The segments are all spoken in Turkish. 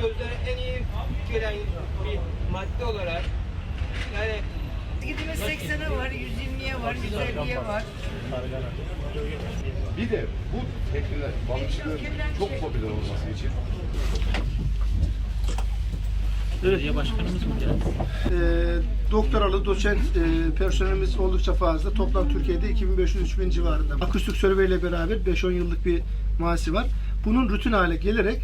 gözlere en iyi gelen bir madde olarak yani Gidimiz 80'e var, 120'ye var, 150'ye var. Bir de bu tekneler balıkçılığın çok popüler olması için Evet ya başkanımız mı geldi? e, doktoralı doçent e, personelimiz oldukça fazla. Toplam Türkiye'de 2500-3000 civarında. Akustik survey ile beraber 5-10 yıllık bir mahsi var. Bunun rutin hale gelerek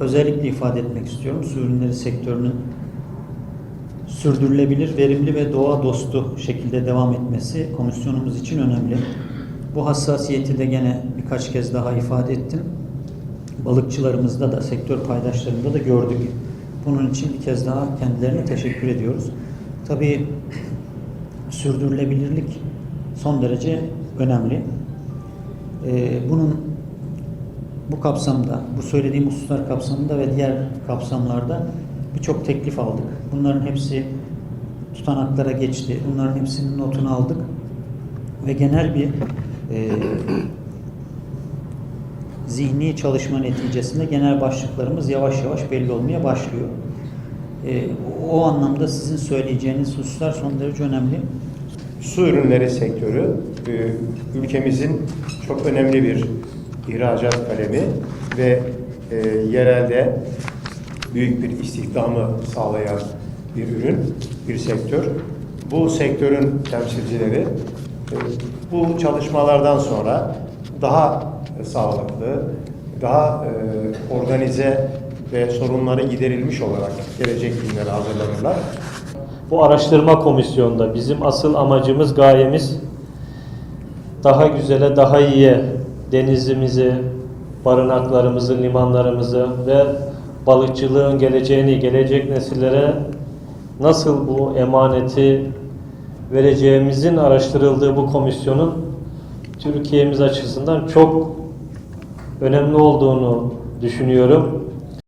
özellikle ifade etmek istiyorum. Su ürünleri sektörünün sürdürülebilir, verimli ve doğa dostu şekilde devam etmesi komisyonumuz için önemli. Bu hassasiyeti de gene birkaç kez daha ifade ettim. Balıkçılarımızda da, sektör paydaşlarında da gördük. Bunun için bir kez daha kendilerine teşekkür ediyoruz. Tabii sürdürülebilirlik son derece önemli. Ee, bunun bu kapsamda, bu söylediğim hususlar kapsamında ve diğer kapsamlarda birçok teklif aldık. Bunların hepsi tutanaklara geçti. Bunların hepsinin notunu aldık. Ve genel bir e, zihni çalışma neticesinde genel başlıklarımız yavaş yavaş belli olmaya başlıyor. E, o anlamda sizin söyleyeceğiniz hususlar son derece önemli. Su ürünleri sektörü e, ülkemizin çok önemli bir ihracat kalemi ve e, yerelde büyük bir istihdamı sağlayan bir ürün, bir sektör. Bu sektörün temsilcileri e, bu çalışmalardan sonra daha sağlıklı, daha e, organize ve sorunları giderilmiş olarak gelecek günlere hazırlanırlar. Bu araştırma komisyonunda bizim asıl amacımız, gayemiz daha güzele, daha iyiye denizimizi, barınaklarımızı, limanlarımızı ve balıkçılığın geleceğini, gelecek nesillere nasıl bu emaneti vereceğimizin araştırıldığı bu komisyonun Türkiye'miz açısından çok önemli olduğunu düşünüyorum.